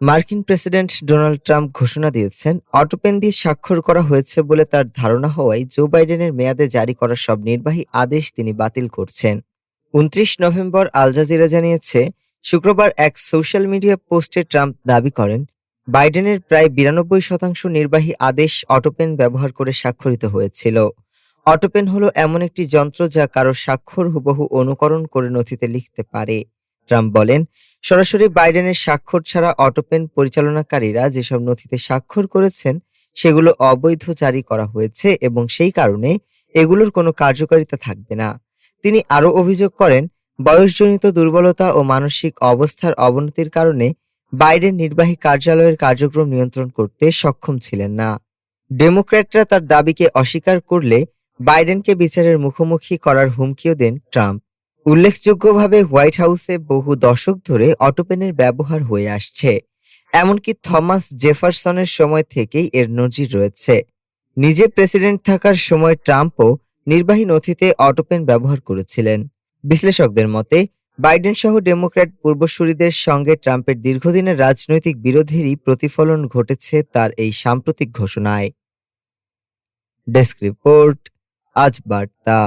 মার্কিন president Donald Trump ঘোষণা দিয়েছেন, অটোপেন দিয়ে স্বাক্ষর করা হয়েছে বলে তার ধারণা হওয়ায় জো বাইডেনের মেয়াদে জারি করা সব নির্বাহী আদেশ তিনি বাতিল করছেন। উনত্রিশ নভেম্বর আল জাজিরা জানিয়েছে, শুক্রবার এক সোশ্যাল মিডিয়া পোস্টে ট্রাম্প দাবি করেন, বাইডেনের প্রায় বিরানব্বই শতাংশ নির্বাহী আদেশ অটোপেন ব্যবহার করে স্বাক্ষরিত হয়েছিল। অটোপেন হলো এমন একটি যন্ত্র যা কারও স্বাক্ষর হুবহু অনুকরণ করে নথিতে লিখতে পারে। ট্রাম্প বলেন, সরাসরি বাইডেনের স্বাক্ষর ছাড়া অটোপেন পরিচালনাকারীরা যেসব নথিতে স্বাক্ষর করেছেন, সেগুলো অবৈধ জারি করা হয়েছে এবং সেই কারণে এগুলোর কোনো কার্যকারিতা থাকবে না। তিনি আরও অভিযোগ করেন, বয়সজনিত দুর্বলতা ও মানসিক অবস্থার অবনতির কারণে বাইডেন নির্বাহী কার্যালয়ের কার্যক্রম নিয়ন্ত্রণ করতে সক্ষম ছিলেন না। ডেমোক্র্যাটরা তার দাবিকে অস্বীকার করলে বাইডেনকে বিচারের মুখোমুখি করার হুমকিও দেন ট্রাম্প। উল্লেখযোগ্যভাবে হোয়াইট হাউসে বহু দশক ধরে অটোপেনের ব্যবহার হয়ে আসছে, এমনকি থমাস জেফারসনের সময় থেকেই এর নজির রয়েছে। নিজে প্রেসিডেন্ট থাকার সময় ট্রাম্পও নির্বাহী নথিতে অটোপেন ব্যবহার করেছিলেন। বিশ্লেষকদের মতে, বাইডেন সহ ডেমোক্র্যাট পূর্বসূরিদের সঙ্গে ট্রাম্পের দীর্ঘদিনের রাজনৈতিক বিরোধেরই প্রতিফলন ঘটেছে তার এই সাম্প্রতিক ঘোষণায়। ডেস্ক রিপোর্ট, আজ বার্তা।